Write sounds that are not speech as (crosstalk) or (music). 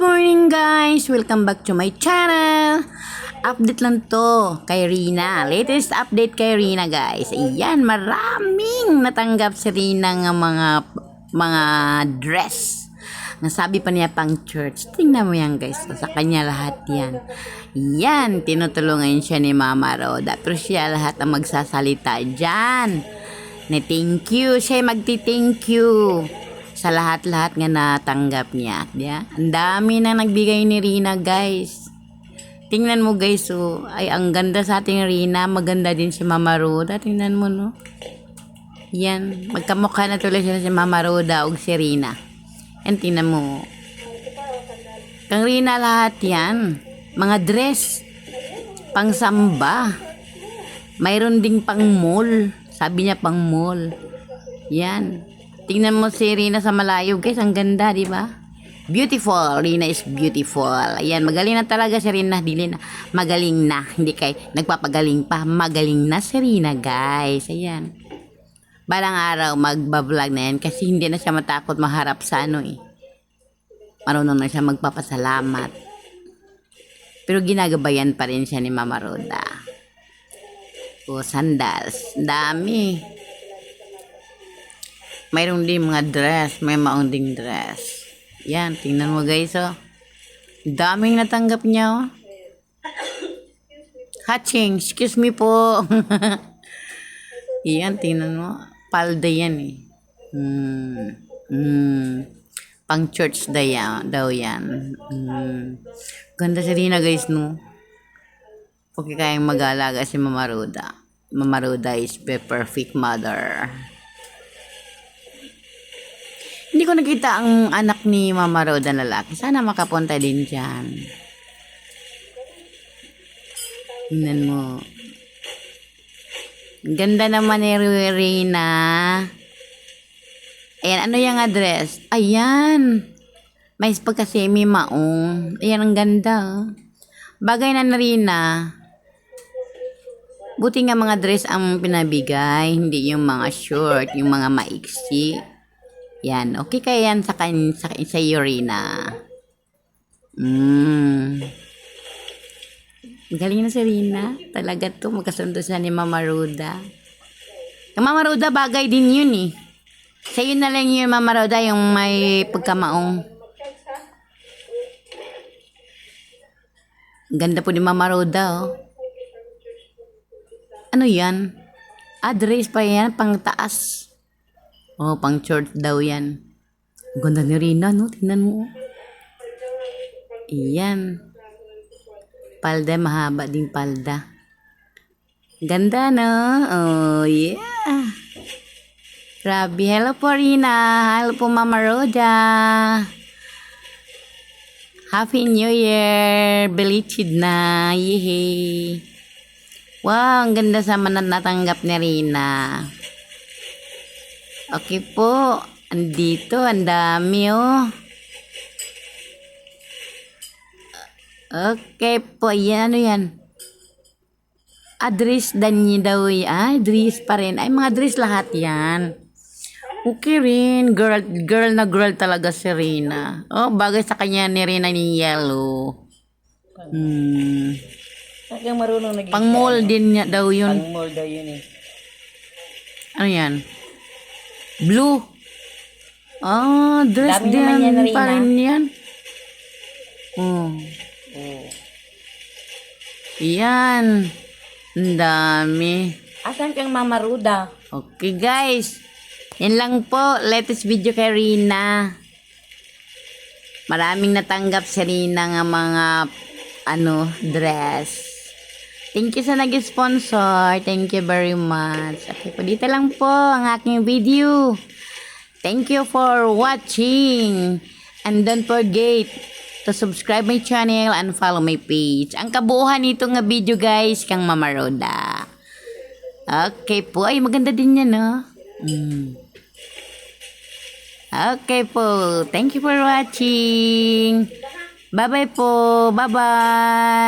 morning guys! Welcome back to my channel! Update lang to kay Rina. Latest update kay Rina guys. Ayan, maraming natanggap si Rina ng mga mga dress. Nasabi pa niya pang church. Tingnan mo yan guys. Sa kanya lahat yan. Yan, tinutulungan siya ni Mama Roda. Pero siya lahat ang magsasalita dyan. Na thank you. Siya magti-thank you sa lahat-lahat nga natanggap niya. Yeah? Ang dami na nagbigay ni Rina, guys. Tingnan mo, guys, oh. Ay, ang ganda sa ating Rina. Maganda din si Mama Roda. Tingnan mo, no? Yan. Magkamukha na tuloy sila si Mama Roda o si Rina. Yan, tingnan mo. Kang Rina lahat yan. Mga dress. Pang samba. Mayroon ding pang mall. Sabi niya pang mall. Yan. Tingnan mo si Rina sa malayo, guys. Ang ganda, di ba? Beautiful. Rina is beautiful. Ayan, magaling na talaga si Rina. Dili na. Magaling na. Hindi kay nagpapagaling pa. Magaling na si Rina, guys. Ayan. Balang araw, magbablog na yan kasi hindi na siya matakot maharap sa ano eh. Marunong na siya magpapasalamat. Pero ginagabayan pa rin siya ni Mama Roda. O, sandals. Dami. Mayroon din mga dress. May maong ding dress. Yan, tingnan mo guys, oh. Daming natanggap niya, oh. Hatching, excuse me po. (laughs) yan, tingnan mo. Palda yan, eh. Hmm. Hmm. Pang church daw yan. Daw yan. Hmm. Ganda si Rina, guys, no? Okay kayang mag-alaga si Mama Roda. Mama Roda is the perfect mother. Hindi ko nakita ang anak ni Mama Roda na lalaki. Sana makapunta din dyan. Tingnan mo. Ganda naman ni Rina. Ayan, ano yung address? Ayan. May pagkasemi maong. Ayan, ang ganda. oh. Bagay na na Rina. Buti nga mga dress ang pinabigay, hindi yung mga short, yung mga maiksi. Yan, okay kaya yan sa, kan, sa, sa Urina. Mm. Galing na si Rina. Talaga to, magkasundo siya ni Mama Ruda. Yung Mama Ruda, bagay din yun eh. Sa yun na lang yun, Mama Ruda, yung may pagkamaong. Ganda po ni Mama Ruda, oh. Ano yan? Address pa yan, pang taas. Oh, pang short daw yan. Ang ganda ni Rina, no? Tingnan mo. Iyan. Palda, mahaba din palda. Ganda, no? Oh, yeah. Grabe. Hello po, Rina. Hello po, Mama Roda. Happy New Year! Belated na. Yehey! Wow, ang ganda sa manat natanggap ni Rina. Okay po. Andito, ang dami oh. Okay po, yan ano yan? Address dan niya daw yan. Ay, dress pa rin. Ay, mga dress lahat yan. Okay rin. Girl, girl na girl talaga si Rina. Oh, bagay sa kanya ni Rina ni Yellow. Hmm. Hanggang marunong nag Pang mall din niya daw yun. Pang mall daw yun eh. Ano yan? Blue. Ah, dress Dami naman yan, din Rina. pa rin yan. Oh. Oo. Yan. Ang dami. Asan kang Mama Ruda? Okay guys. Yan lang po. Latest video kay Rina. Maraming natanggap si Rina ng mga ano, dress. Thank you sa nag-sponsor. Thank you very much. Okay po, dito lang po ang aking video. Thank you for watching. And don't forget to subscribe my channel and follow my page. Ang kabuuhan nito nga video guys, kang Mama Roda. Okay po. Ay, maganda din yan, no? Mm. Okay po. Thank you for watching. Bye-bye po. Bye-bye.